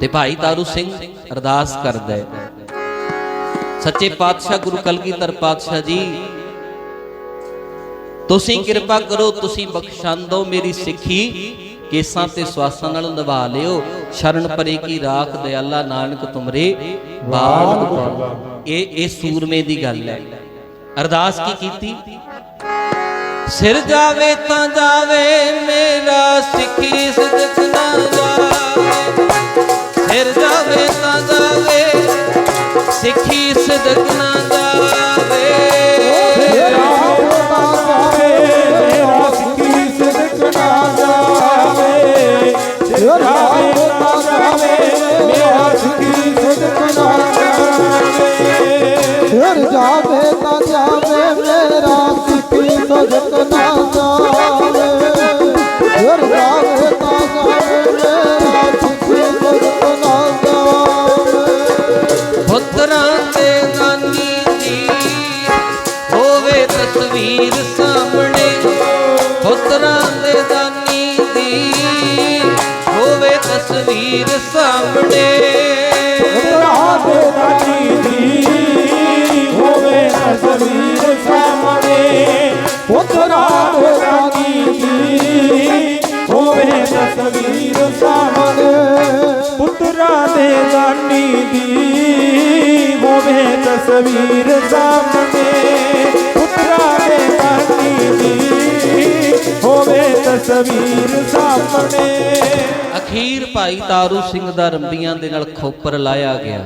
ਤੇ ਭਾਈ ਤਾਰੂ ਸਿੰਘ ਅਰਦਾਸ ਕਰਦਾ ਹੈ। ਸੱਚੇ ਪਾਤਸ਼ਾਹ ਗੁਰੂ ਕਲਗੀਧਰ ਪਾਤਸ਼ਾਹ ਜੀ ਤੁਸੀਂ ਕਿਰਪਾ ਕਰੋ ਤੁਸੀਂ ਬਖਸ਼ਾਂਦੋ ਮੇਰੀ ਸਿੱਖੀ ਕੇਸਾਂ ਤੇ ਸਵਾਸਾਂ ਨਾਲ ਨਿਭਾ ਲਿਓ। ਸ਼ਰਨ ਪਰੇ ਕੀ ਰਾਖ ਦਿਆਲਾ ਨਾਨਕ ਤੁਮਰੇ ਗੋਪਾਲ। ਇਹ ਇਹ ਸੂਰਮੇ ਦੀ ਗੱਲ ਹੈ। ਅਰਦਾਸ ਕੀ ਕੀਤੀ? ਸਿਰ ਜਾਵੇ ਤਾਂ ਜਾਵੇ ਸਿੱਖੀ ਸਦਕ ਨਾ ਜਾਵੇ। ਫਿਰ ਜਾਵੇ ਤਾਂ ਜਾਵੇ ਮੇਰਾ ਸਿੱਖੀ ਸਜਕ ਨਾ ਜਾਵੇ ਪੁੱਤਰਾਂ ਤੇ ਨਾਨੀ ਦੀ ਹੋਵੇ ਤਸਵੀਰ ਸਾਹਮਣੇ। ਪੁੱਤਰਾਂ ਦੇ ਦਾਨੀ ਦੀ। ਹੋਵੇ ਤਸਵੀਰ ਸਾਹਮਣੇ, ਪੁੱਤਰਾ ਦੇ ਰਾਣੀ ਦੀ। ਹੋਵੇ ਤਸਵੀਰ ਸਾਹਮਣੇ, ਪੁੱਤਰਾ ਦੇ ਦਾਨੀ ਦੀ। ਹੋਵੇ ਤਸਵੀਰ ਸਾਹਮਣੇ, ਪੁੱਤਰਾ ਦੇ ਦਾਨੀ ਦੀ ਹੋਵੇ ਤਸਵੀਰ ਸਾਹਮਣੇ। ਅਖੀਰ ਭਾਈ ਤਾਰੂ ਸਿੰਘ ਦਾ ਰੰਬੀਆਂ ਦੇ ਨਾਲ ਖੋਪਰ ਲਾਇਆ ਗਿਆ।